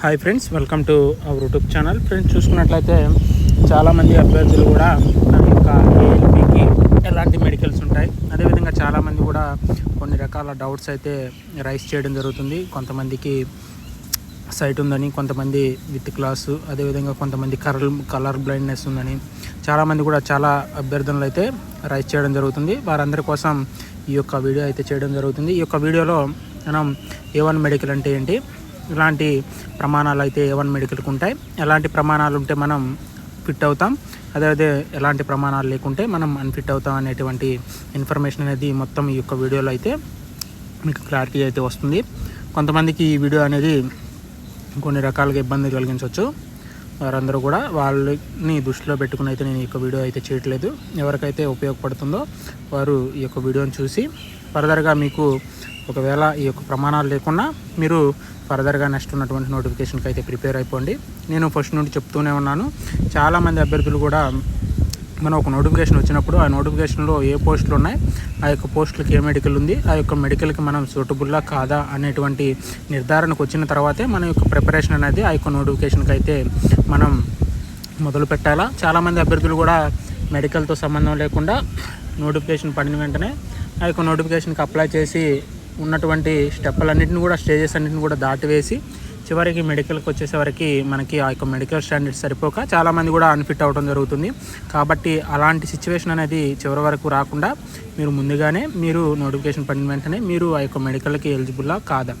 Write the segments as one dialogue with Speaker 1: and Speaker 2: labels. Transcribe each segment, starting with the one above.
Speaker 1: Hi friends welcome to our YouTube channel friends చూసుకున్నట్లయితే చాలామంది అభ్యర్థులు కూడా నా యొక్క ఏఎల్పికి ఎలాంటి మెడికల్స్ ఉంటాయి? అదేవిధంగా చాలామంది కూడా కొన్ని రకాల డౌట్స్ అయితే రైస్ చేయడం జరుగుతుంది. కొంతమందికి సైట్ ఉందని కొంతమంది విత్ క్లాసు అదేవిధంగా కొంతమంది కలర్ కలర్ బ్లైండ్నెస్ ఉందని చాలామంది కూడా చాలా అభ్యర్థనలు అయితే రైస్ చేయడం జరుగుతుంది. వారందరి కోసం ఈ యొక్క వీడియో అయితే చేయడం జరుగుతుంది. ఈ యొక్క వీడియోలో మనం ఏ వన్ మెడికల్ అంటే ఏంటి? ఇలాంటి ప్రమాణాలు అయితే ఏ వన్ మెడికల్కి ఉంటాయి. ఎలాంటి ప్రమాణాలు ఉంటే మనం ఫిట్ అవుతాం. అదే ఎలాంటి ప్రమాణాలు లేకుంటే మనం అన్ఫిట్ అవుతాం అనేటువంటి ఇన్ఫర్మేషన్ అనేది మొత్తం ఈ యొక్క వీడియోలో అయితే మీకు క్లారిటీ అయితే వస్తుంది. కొంతమందికి ఈ వీడియో అనేది కొన్ని రకాలుగా ఇబ్బంది కలిగించవచ్చు. వారందరూ కూడా వాళ్ళని దృష్టిలో పెట్టుకుని అయితే నేను ఈ యొక్క వీడియో అయితే చేయట్లేదు. ఎవరికైతే ఉపయోగపడుతుందో వారు ఈ యొక్క వీడియోని చూసి ఫర్దర్గా మీకు ఒకవేళ ఈ యొక్క ప్రమాణాలు లేకున్నా మీరు ఫర్దర్గా నెక్స్ట్ ఉన్నటువంటి నోటిఫికేషన్కి అయితే ప్రిపేర్ అయిపోండి. నేను ఫస్ట్ నుండి చెప్తూనే ఉన్నాను. చాలామంది అభ్యర్థులు కూడా మనం ఒక నోటిఫికేషన్ వచ్చినప్పుడు ఆ నోటిఫికేషన్లో ఏ పోస్టులు ఉన్నాయి ఆ యొక్క పోస్టులకి ఏ మెడికల్ ఉంది ఆ యొక్క మెడికల్కి మనం సూటబుల్లా కాదా అనేటువంటి నిర్ధారణకు వచ్చిన తర్వాతే మన యొక్క ప్రిపరేషన్ అనేది ఆ యొక్క నోటిఫికేషన్కి అయితే మనం మొదలు పెట్టాలా. చాలామంది అభ్యర్థులు కూడా మెడికల్తో సంబంధం లేకుండా నోటిఫికేషన్ పడిన వెంటనే ఆ యొక్క నోటిఫికేషన్కి అప్లై చేసి ఉన్నటువంటి స్టెప్పులన్నింటిని కూడా స్టేజెస్ అన్నింటిని కూడా దాటివేసి చివరికి మెడికల్కి వచ్చేసరికి మనకి ఆ యొక్క మెడికల్ స్టాండర్డ్స్ సరిపోక చాలామంది కూడా అన్ఫిట్ అవ్వడం జరుగుతుంది. కాబట్టి అలాంటి సిచ్యువేషన్ అనేది చివరి వరకు రాకుండా మీరు ముందుగానే మీరు నోటిఫికేషన్ పడిన వెంటనే మీరు ఆ యొక్క మెడికల్కి ఎలిజిబుల్లా కాదా?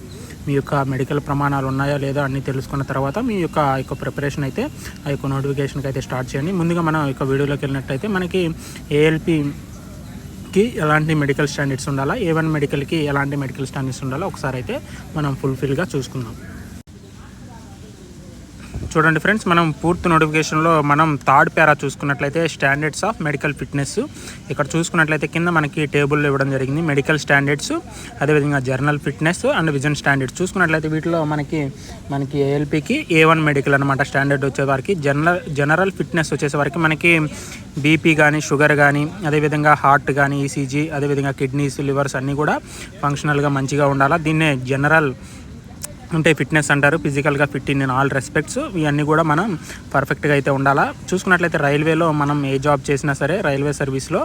Speaker 1: మీ యొక్క మెడికల్ ప్రమాణాలు ఉన్నాయా లేదా అన్నీ తెలుసుకున్న తర్వాత మీ యొక్క ఆ యొక్క ప్రిపరేషన్ అయితే ఆ యొక్క నోటిఫికేషన్కి అయితే స్టార్ట్ చేయండి. ముందుగా మనం యొక్క వీడియోలోకి వెళ్ళినట్టయితే మనకి ఏఎల్పి కి ఎలాంటి మెడికల్ స్టాండర్డ్స్ ఉండాలా? ఏ వన్ మెడికల్కి ఎలాంటి మెడికల్ స్టాండర్డ్స్ ఉండాలో? ఒకసారి అయితే మనం ఫుల్ఫిల్గా చూసుకుందాం. చూడండి ఫ్రెండ్స్ మనం పూర్తి నోటిఫికేషన్లో మనం థర్డ్ పేరా చూసుకున్నట్లయితే స్టాండర్డ్స్ ఆఫ్ మెడికల్ ఫిట్నెస్ ఇక్కడ చూసుకున్నట్లయితే కింద మనకి టేబుల్లో ఇవ్వడం జరిగింది మెడికల్ స్టాండర్డ్స్ అదేవిధంగా general fitness and vision standards చూసుకున్నట్లయితే వీటిలో మనకి మనకి ఏఎల్పికి ఏ వన్ మెడికల్ అనమాట స్టాండర్డ్ వచ్చేవారికి. జనరల్ జనరల్ ఫిట్నెస్ వచ్చేసరికి మనకి బీపీ కానీ షుగర్ కానీ అదేవిధంగా హార్ట్ కానీ ఈసీజీ అదేవిధంగా కిడ్నీస్ లివర్స్ అన్నీ కూడా ఫంక్షనల్గా మంచిగా ఉండాలా. దీన్నే జనరల్ అంటే ఫిట్నెస్ అంటారు ఫిజికల్గా ఫిట్ ఇన్ ఆల్ రెస్పెక్ట్స్ ఇవన్నీ కూడా మనం పర్ఫెక్ట్గా అయితే ఉండాలా. చూసుకున్నట్లయితే రైల్వేలో మనం ఏ జాబ్ చేసినా సరే రైల్వే సర్వీస్లో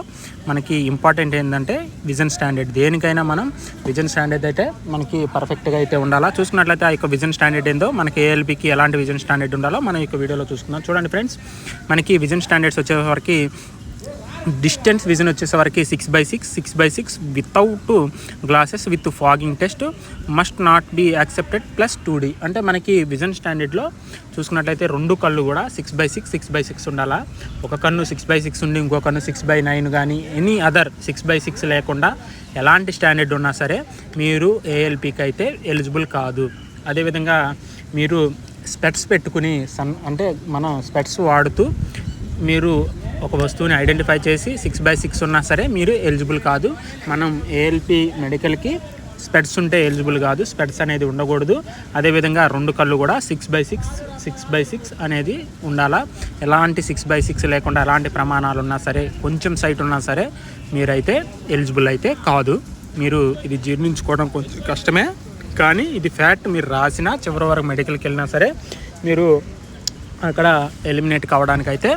Speaker 1: మనకి ఇంపార్టెంట్ ఏంటంటే విజన్ స్టాండర్డ్ దేనికైనా మనం విజన్ స్టాండర్డ్ అయితే మనకి పర్ఫెక్ట్గా అయితే ఉండాలా. చూసుకున్నట్లయితే ఆ యొక్క విజన్ స్టాండర్డ్ ఏందో మనకి ఏఎల్పికి ఎలాంటి విజన్ స్టాండర్డ్ ఉండాలో మనం ఈ యొక్క వీడియోలో చూసుకుందాం. చూడండి ఫ్రెండ్స్ మనకి విజన్ స్టాండర్డ్స్ వచ్చేసరికి డిస్టెన్స్ విజన్ వచ్చేసరికి six by six six by six without glasses with fogging test must not be accepted plus two D అంటే మనకి విజన్ స్టాండర్డ్లో చూసుకున్నట్లయితే రెండు కళ్ళు కూడా six by six six by six ఉండాలా? ఒక కన్ను సిక్స్ బై సిక్స్ ఉండి ఇంకో కన్ను సిక్స్ బై నైన్ కానీ any other six by six లేకుండా ఎలాంటి స్టాండర్డ్ ఉన్నా సరే మీరు ఏఎల్పికి అయితే ఎలిజిబుల్ కాదు. అదేవిధంగా మీరు స్పెట్స్ పెట్టుకుని సన్ అంటే మనం స్పెట్స్ వాడుతూ మీరు ఒక వస్తువుని ఐడెంటిఫై చేసి సిక్స్ బై సిక్స్ ఉన్నా సరే మీరు ఎలిజిబుల్ కాదు. మనం ఏఎల్పి మెడికల్కి స్పెడ్స్ ఉంటే ఎలిజిబుల్ కాదు. స్పెడ్స్ అనేది ఉండకూడదు. అదేవిధంగా రెండు కళ్ళు కూడా six by six six by six అనేది ఉండాలా? ఎలాంటి సిక్స్ బై సిక్స్ లేకుండా ఎలాంటి ప్రమాణాలు ఉన్నా సరే కొంచెం సైట్ ఉన్నా సరే మీరైతే ఎలిజిబుల్ అయితే కాదు. మీరు ఇది జీర్ణించుకోవడం కొంచెం కష్టమే. కానీ ఇది ఫ్యాక్ట్ మీరు రాసినా చివరి వరకు మెడికల్కి వెళ్ళినా సరే మీరు అక్కడ ఎలిమినేట్ కావడానికి అయితే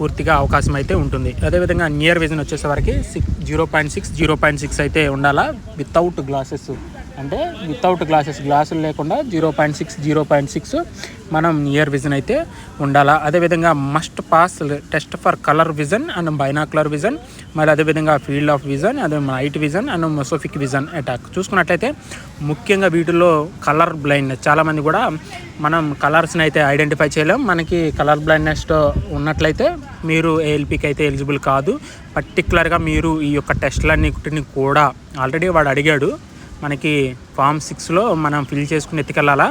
Speaker 1: పూర్తిగా అవకాశం అయితే ఉంటుంది. అదేవిధంగా నియర్ విజన్ వచ్చేసరికి six zero point six zero point six అయితే ఉండాలా? వితౌట్ గ్లాసెస్ అంటే వితౌట్ గ్లాసెస్ గ్లాసులు లేకుండా zero point six zero point six మనం నియర్ విజన్ అయితే ఉండాలా. అదేవిధంగా must pass test for colour vision and binocular vision మరి అదేవిధంగా ఫీల్డ్ ఆఫ్ విజన్ అదే night vision and mesopic vision attack చూసుకున్నట్లయితే ముఖ్యంగా వీటిల్లో కలర్ బ్లైండ్నెస్ చాలామంది కూడా మనం కలర్స్ని అయితే ఐడెంటిఫై చేయలేం. మనకి కలర్ బ్లైండ్నెస్ ఉన్నట్లయితే మీరు ఏఎల్పికి అయితే ఎలిజిబుల్ కాదు. పర్టికులర్గా మీరు ఈ యొక్క టెస్ట్లన్నిటిని కూడా ఆల్రెడీ వాడు అడిగాడు. మనకి ఫామ్ సిక్స్లో మనం ఫిల్ చేసుకుని ఎత్తుకెళ్ళాలా?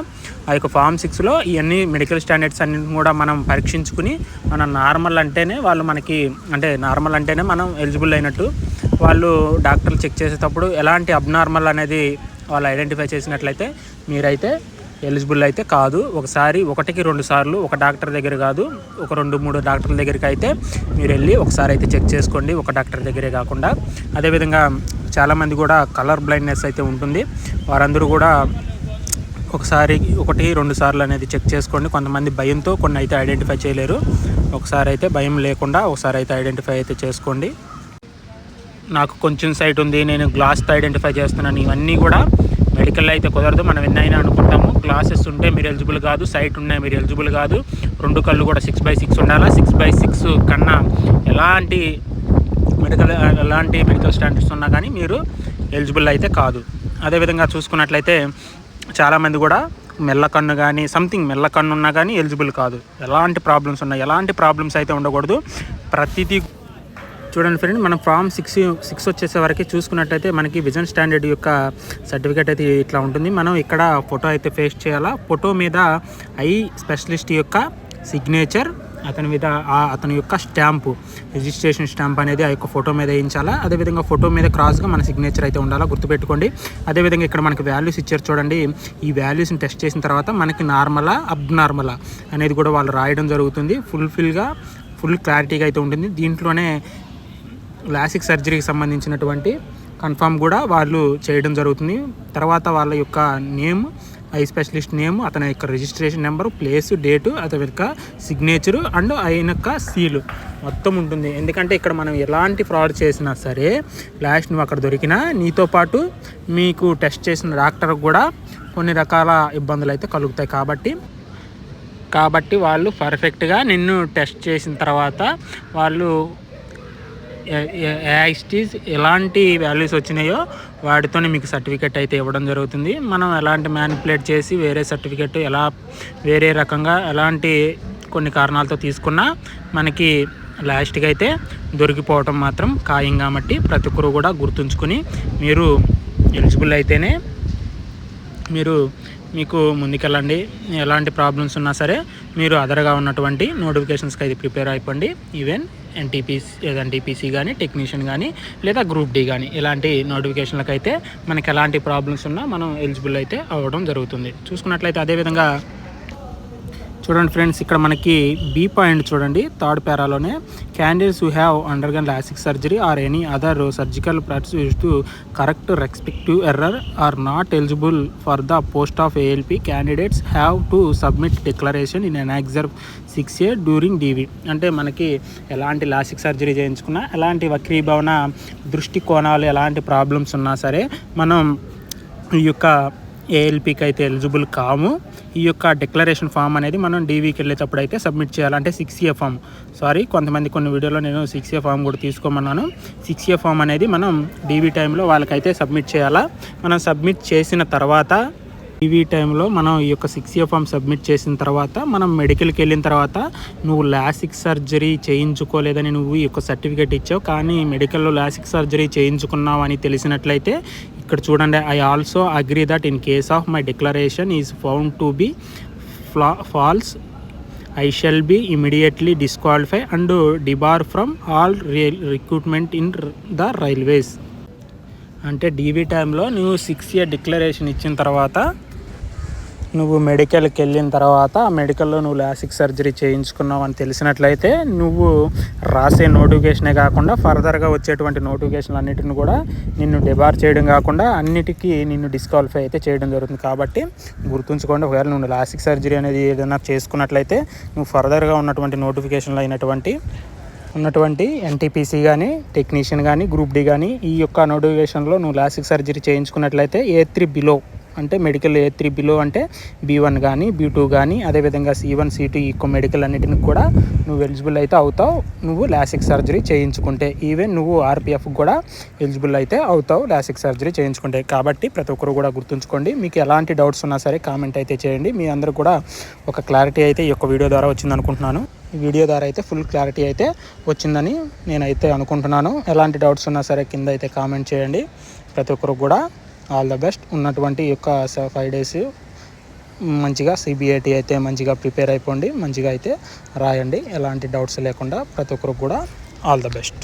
Speaker 1: ఆ యొక్క ఫామ్ సిక్స్లో ఇవన్నీ మెడికల్ స్టాండర్డ్స్ అన్నింటిని కూడా మనం పరీక్షించుకుని మనం నార్మల్ అంటేనే వాళ్ళు మనకి అంటే నార్మల్ అంటేనే మనం ఎలిజిబుల్ అయినట్టు. వాళ్ళు డాక్టర్లు చెక్ చేసేటప్పుడు ఎలాంటి అబ్నార్మల్ అనేది వాళ్ళు ఐడెంటిఫై చేసినట్లయితే మీరైతే ఎలిజిబుల్ అయితే కాదు. ఒకసారి ఒకటికి రెండు సార్లు ఒక డాక్టర్ దగ్గర కాదు ఒక రెండు మూడు డాక్టర్ల దగ్గరికి అయితే మీరు వెళ్ళి ఒకసారి అయితే చెక్ చేసుకోండి ఒక డాక్టర్ దగ్గరే కాకుండా. అదేవిధంగా చాలామంది కూడా కలర్ బ్లైండ్నెస్ అయితే ఉంటుంది. వారందరూ కూడా ఒకసారి ఒకటి రెండు సార్లు అనేది చెక్ చేసుకోండి. కొంతమంది భయంతో కొన్ని అయితే ఐడెంటిఫై చేయలేరు. ఒకసారి అయితే భయం లేకుండా ఒకసారి అయితే ఐడెంటిఫై అయితే చేసుకోండి. నాకు కొంచెం సైట్ ఉంది నేను గ్లాస్తో ఐడెంటిఫై చేస్తున్నాను. ఇవన్నీ కూడా మెడికల్ అయితే కుదరదు. మనం ఎన్నైనా అనుకుంటాము. గ్లాసెస్ ఉంటే మీరు ఎలిజిబుల్ కాదు. సైట్ ఉన్నాయి మీరు ఎలిజిబుల్ కాదు. రెండు కళ్ళు కూడా సిక్స్ బై సిక్స్ ఉండాలా? సిక్స్ బై సిక్స్ కన్నా ఎలాంటి మెడికల్ ఎలాంటి మెడికల్ స్టాండర్డ్స్ ఉన్నా కానీ మీరు ఎలిజిబుల్ అయితే కాదు. అదేవిధంగా చూసుకున్నట్లయితే చాలామంది కూడా మెల్లకన్ను కానీ సంథింగ్ మెల్లకన్ను ఉన్నా కానీ ఎలిజిబుల్ కాదు. ఎలాంటి ప్రాబ్లమ్స్ ఉన్నాయి ఎలాంటి ప్రాబ్లమ్స్ అయితే ఉండకూడదు. ప్రతిదీ చూడండి ఫ్రెండ్ మనం ఫామ్ సిక్స్ సిక్స్ వచ్చేసే వరకు చూసుకున్నట్టయితే మనకి విజన్ స్టాండర్డ్ యొక్క సర్టిఫికేట్ అయితే ఇట్లా ఉంటుంది. మనం ఇక్కడ ఫోటో అయితే ఫేస్ చేయాలా? ఫోటో మీద ఐ స్పెషలిస్ట్ యొక్క సిగ్నేచర్ అతని మీద ఆ- అతని యొక్క స్టాంపు రిజిస్ట్రేషన్ స్టాంప్ అనేది ఆ యొక్క ఫోటో మీద వేయించాలా? అదేవిధంగా ఫోటో మీద క్రాస్గా మన సిగ్నేచర్ అయితే ఉండాలా? గుర్తుపెట్టుకోండి. అదేవిధంగా ఇక్కడ మనకి వాల్యూస్ ఇచ్చారు చూడండి. ఈ వాల్యూస్ని టెస్ట్ చేసిన తర్వాత మనకి నార్మలా అబ్నార్మలా అనేది కూడా వాళ్ళు రాయడం జరుగుతుంది. ఫుల్ఫిల్గా ఫుల్ క్లారిటీగా అయితే ఉంటుంది. దీంట్లోనే లాసిక్ సర్జరీకి సంబంధించినటువంటి కన్ఫామ్ కూడా వాళ్ళు చేయడం జరుగుతుంది. తర్వాత వాళ్ళ యొక్క నేమ్ ఐ స్పెషలిస్ట్ నేమ్ అతని యొక్క రిజిస్ట్రేషన్ నెంబర్ ప్లేస్ డేటు అతని యొక్క సిగ్నేచరు అండ్ ఆయన యొక్క సీలు. మొత్తం ఉంటుంది. ఎందుకంటే ఇక్కడ మనం ఎలాంటి ఫ్రాడ్ చేసినా సరే లాస్ట్ నువ్వు అక్కడ దొరికినా నీతో పాటు మీకు టెస్ట్ చేసిన డాక్టర్ కూడా కొన్ని రకాల ఇబ్బందులు అయితే కలుగుతాయి కాబట్టి కాబట్టి వాళ్ళు పర్ఫెక్ట్గా నిన్ను టెస్ట్ చేసిన తర్వాత వాళ్ళు యాక్స్టీస్ ఎలాంటి వాల్యూస్ వచ్చినాయో వాటితోనే మీకు సర్టిఫికెట్ అయితే ఇవ్వడం జరుగుతుంది. మనం ఎలాంటి మ్యానిపులేట్ చేసి వేరే సర్టిఫికెట్ ఎలా వేరే రకంగా ఎలాంటి కొన్ని కారణాలతో తీసుకున్నా మనకి లాస్ట్కి అయితే దొరికిపోవటం మాత్రం ఖాయం కాబట్టి ప్రతి ఒక్కరు కూడా గుర్తుంచుకుని మీరు ఎలిజిబుల్ అయితేనే మీరు మీకు ముందుకెళ్ళండి. ఎలాంటి ప్రాబ్లమ్స్ ఉన్నా సరే మీరు అదరగా ఉన్నటువంటి నోటిఫికేషన్స్కి అయితే ప్రిపేర్ అయిపోండి. ఈవెన్ ఎన్టీపీసీ లేదా ఎన్టీపీసీ కానీ టెక్నీషియన్ కానీ లేదా గ్రూప్ డి కానీ ఇలాంటి నోటిఫికేషన్లకు అయితే మనకి ఎలాంటి ప్రాబ్లమ్స్ ఉన్నా మనం ఎలిజిబుల్ అయితే అవ్వడం జరుగుతుంది. చూసుకున్నట్లయితే అదేవిధంగా చూడండి ఫ్రెండ్స్ ఇక్కడ మనకి బీ పాయింట్ చూడండి third పేరాలోనే. Candidates who have undergone LASIK surgery or any other surgical practice to correct respective error are not eligible for the post of ALP candidates have to submit declaration in annexure six year during DV అంటే మనకి ఎలాంటి LASIK surgery చేయించుకున్నా ఎలాంటి వక్రీభవన దృష్టి కోణాలు ఎలాంటి problems ఉన్నా సరే మనం ఈ యొక్క ఏఎల్పికి అయితే ఎలిజిబుల్ కాము. ఈ యొక్క డిక్లరేషన్ ఫామ్ అనేది మనం డీవీకి వెళ్ళేటప్పుడు అయితే సబ్మిట్ చేయాలంటే సిక్స్ ఏ ఫామ్. సారీ కొంతమంది కొన్ని వీడియోలో నేను సిక్స్ ఏ ఫామ్ కూడా తీసుకోమన్నాను. సిక్స్ ఏ ఫామ్ అనేది మనం డీవీ టైంలో వాళ్ళకైతే సబ్మిట్ చేయాలా? మనం సబ్మిట్ చేసిన తర్వాత ఈవీ టైంలో మనం ఈ యొక్క సిక్స్ ఇయర్ ఫామ్ సబ్మిట్ చేసిన తర్వాత మనం మెడికల్కి వెళ్ళిన తర్వాత నువ్వు లాసిక్ సర్జరీ చేయించుకోలేదని నువ్వు ఈ యొక్క సర్టిఫికేట్ ఇచ్చావు. కానీ మెడికల్లో లాసిక్ సర్జరీ చేయించుకున్నావు అని తెలిసినట్లయితే ఇక్కడ చూడండి I also agree that in case of my declaration is found to be ఫ్లా false I shall be immediately disqualify and debar from all recruitment in the railways అంటే డీవీ టైంలో నువ్వు six year declaration ఇచ్చిన తర్వాత నువ్వు మెడికల్కి వెళ్ళిన తర్వాత మెడికల్లో నువ్వు LASIK surgery చేయించుకున్నావు అని తెలిసినట్లయితే నువ్వు రాసే నోటిఫికేషనే కాకుండా ఫర్దర్గా వచ్చేటువంటి నోటిఫికేషన్లు అన్నిటిని కూడా నిన్ను డిబార్ చేయడం కాకుండా అన్నిటికీ నిన్ను డిస్క్వాలిఫై అయితే చేయడం జరుగుతుంది. కాబట్టి గుర్తుంచుకోండి ఒకవేళ నువ్వు లాసిక్ సర్జరీ అనేది ఏదైనా చేసుకున్నట్లయితే నువ్వు ఫర్దర్గా ఉన్నటువంటి నోటిఫికేషన్లు అయినటువంటి ఉన్నటువంటి ఎన్టీపీసీ కానీ టెక్నీషియన్ కానీ గ్రూప్ డి కానీ ఈ యొక్క నోటిఫికేషన్లో నువ్వు లాసిక్ సర్జరీ చేయించుకున్నట్లయితే ఏ త్రీ బిలో అంటే మెడికల్ ఏ త్రీ బిలో అంటే బీ వన్ కానీ బీ టూ కానీ అదేవిధంగా సి వన్ సి టూ ఈకో మెడికల్ అన్నిటిని కూడా నువ్వు ఎలిజిబుల్ అయితే అవుతావు. నువ్వు లాసిక్ సర్జరీ చేయించుకుంటే ఈవెన్ నువ్వు ఆర్పిఎఫ్ కూడా ఎలిజిబుల్ అయితే అవుతావు లాసిక్ సర్జరీ చేయించుకుంటే. కాబట్టి ప్రతి ఒక్కరు కూడా గుర్తుంచుకోండి. మీకు ఎలాంటి డౌట్స్ ఉన్నా సరే కామెంట్ అయితే చేయండి. మీ అందరూ కూడా ఒక క్లారిటీ అయితే ఈ యొక్క వీడియో ద్వారా వచ్చింది అనుకుంటున్నాను. వీడియో ద్వారా అయితే ఫుల్ క్లారిటీ అయితే వచ్చిందని నేనైతే అనుకుంటున్నాను. ఎలాంటి డౌట్స్ ఉన్నా సరే కింద అయితే కామెంట్ చేయండి. ప్రతి ఒక్కరు కూడా ఆల్ ద బెస్ట్. ఉన్నటువంటి యొక్క ఫైవ్ డేస్ మంచిగా సిబిఐటి అయితే మంచిగా ప్రిపేర్ అయిపోండి మంచిగా అయితే రాయండి. ఎలాంటి డౌట్స్ లేకుండా ప్రతి ఒక్కరు కూడా ఆల్ ద బెస్ట్.